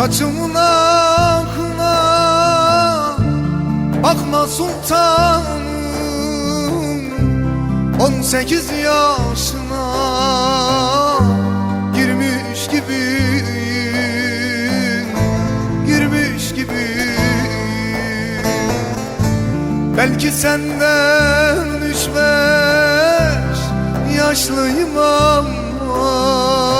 Saçımın akına Bakma sultanım On sekiz yaşına Girmiş gibiyim Girmiş gibiyim. Belki senden üç Yaşlıyım ama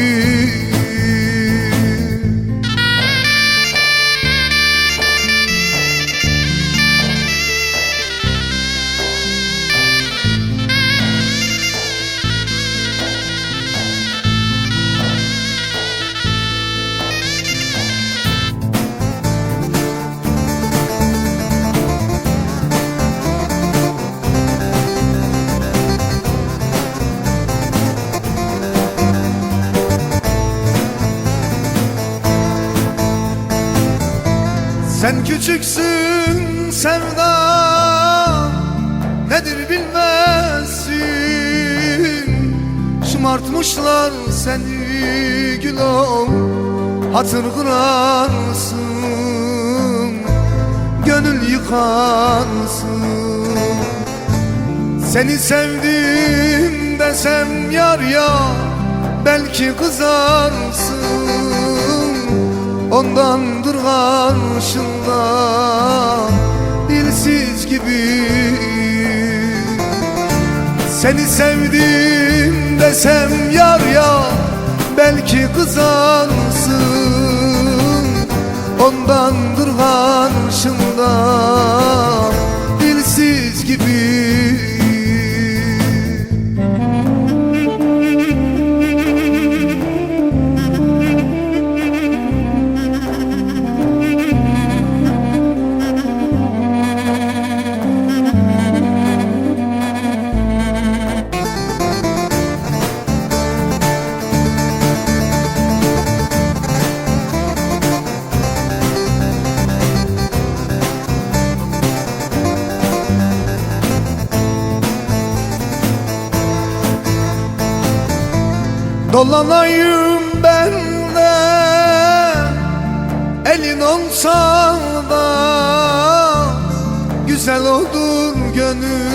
Sen küçüksün sevda Nedir bilmezsin? Şımartmışlar seni gülüm Hatır kırarsın Gönül yıkarsın. Seni sevdim desem yar ya Belki kızarsın Ondandır karşında Dilsiz gibi. Seni sevdim desem yar ya Belki kızarsın Ondandır karşında Dolanayım ben de. Elin olsa da Güzel olur gönül.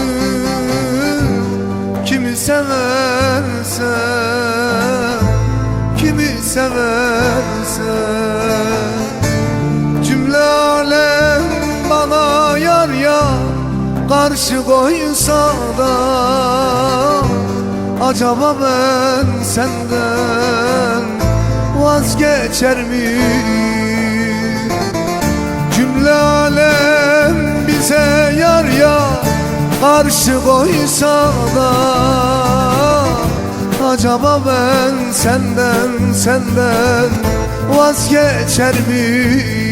Kimi severse Kimi severse. Cümle alem bana yar ya Karşı koysa da Acaba ben senden vazgeçer mi? Cümle alem bize yar ya Karşı koysa da Acaba ben senden senden vazgeçer mi?